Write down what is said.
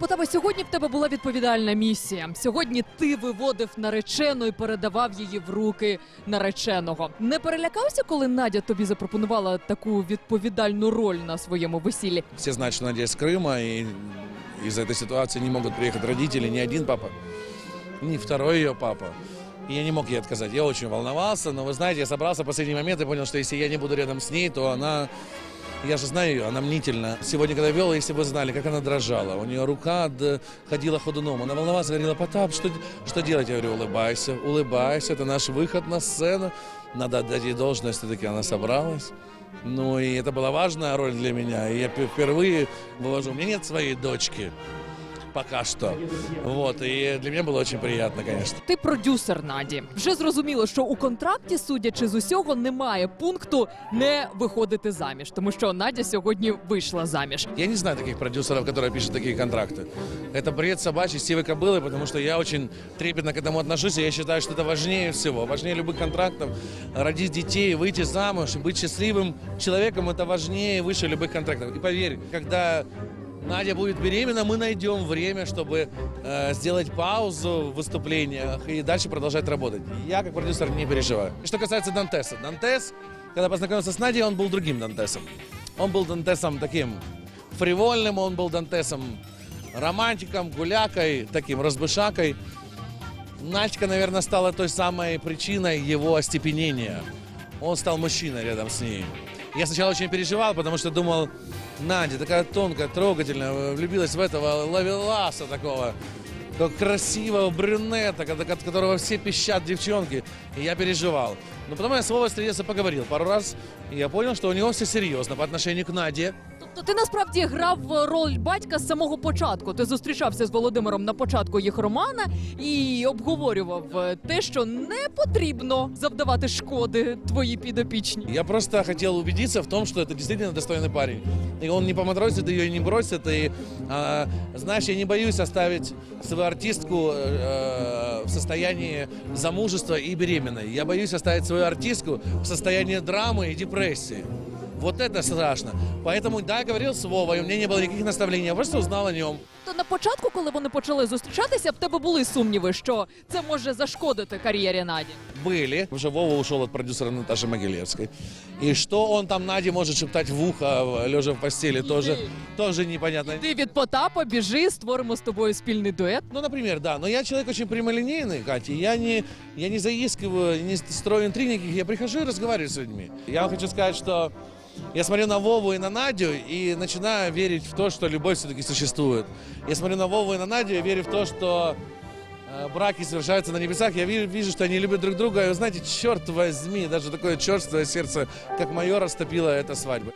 Потапа, сьогодні в тебе була відповідальна місія. Сьогодні ти виводив наречену і передавав її в руки нареченого. Не перелякався, коли Надя тобі запропонувала таку відповідальну роль на своєму весіллі? Все знают, что Надя из Крыма, и из-за этой ситуации не могут приехать родители, ни один папа, ни второй ее папа. И я не мог ей отказать. Я очень волновался, но вы знаете, я собрался в последний момент и понял, что если я не буду рядом с ней, то она... Я же знаю ее, она мнительна. Сегодня, когда вел, если бы вы знали, как она дрожала. У нее рука ходила ходуном. Она волновалась, говорила, Потап, что, что делать? Я говорю, улыбайся, улыбайся, это наш выход на сцену. Надо отдать ей должность, все-таки она собралась. Ну и это была важная роль для меня. И я пе- впервые вывожу. У меня нет своей дочки. Пока что. Вот. И для меня было очень приятно, конечно. Ти продюсер Наді. Вже зрозуміло, що у контракті, судячи з усього, немає пункту не виходити заміж, тому що Надя сьогодні вийшла заміж. Я не знаю таких продюсеров, которые пишут такие контракты. Это бред собачий, сивой кобылы, потому что я очень трепетно к этому отношусь, и я считаю, что это важнее всего. Важнее любых контрактов. Родить детей, выйти замуж, быть счастливым человеком, это важнее и выше любых контрактов. И поверь, когда Надя будет беременна, мы найдем время, чтобы э, сделать паузу в выступлениях и дальше продолжать работать. Я как продюсер не переживаю. Что касается Дантеса. Дантес, когда познакомился с Надей, он был другим Дантесом. Он был Дантесом таким фривольным, он был Дантесом романтиком, гулякой, таким разбышакой. Надька, наверное, стала той самой причиной его остепенения. Он стал мужчиной рядом с ней. Я сначала очень переживал, потому что думал, Надя такая тонкая, трогательная, влюбилась в этого лавеласа такого, такого красивого брюнета, от от которого все пищат девчонки. И я переживал. Но потом я с Вовой встретился, поговорил пару раз, и я понял, что у него все серьезно по отношению к Наде. Тобто ти насправді грав роль батька з самого початку. Ти зустрічався з Володимиром на початку їх романа і обговорював е, те, що не потрібно завдавати шкоди твоїй підопічній. Я просто хотел убедиться в том, что это действительно достойный парень. И он не поматросит ее, не бросит. И, а, знаешь, я не боюсь оставить свою артистку э, в состоянии замужества и беременной. Я боюсь оставить свою артистку в состоянии драмы и депрессии. Вот это страшно. Поэтому, да, я говорил с Вовой, у меня не было никаких наставлений, я просто узнал о нем. На початку, коли вони почали зустрічатися, в тебе були сумніви, що це може зашкодити кар'єрі Наді. Были. Уже Вова ушел от продюсера Наташи Могилевской. И что он там Наде может шептать в ухо, лежа в постели, тоже, тоже непонятно. Ти від Потапа біжи, створимо з тобою спільний дует. Ну, например, да. Но я человек очень прямолинейный, Катя. Я не, я не заискиваю, не строю интриг никаких. Я прихожу и разговариваю с людьми. Я вам хочу сказать, что я смотрю на Вову и на Надю и начинаю верить в то, что любовь все-таки существует. Я смотрю на Вову и на Надю и верю в то, что э, браки совершаются на небесах. Я вижу, вижу, что они любят друг друга. И, вы знаете, черт возьми, даже такое черствое сердце, как мое, растопило эта свадьба.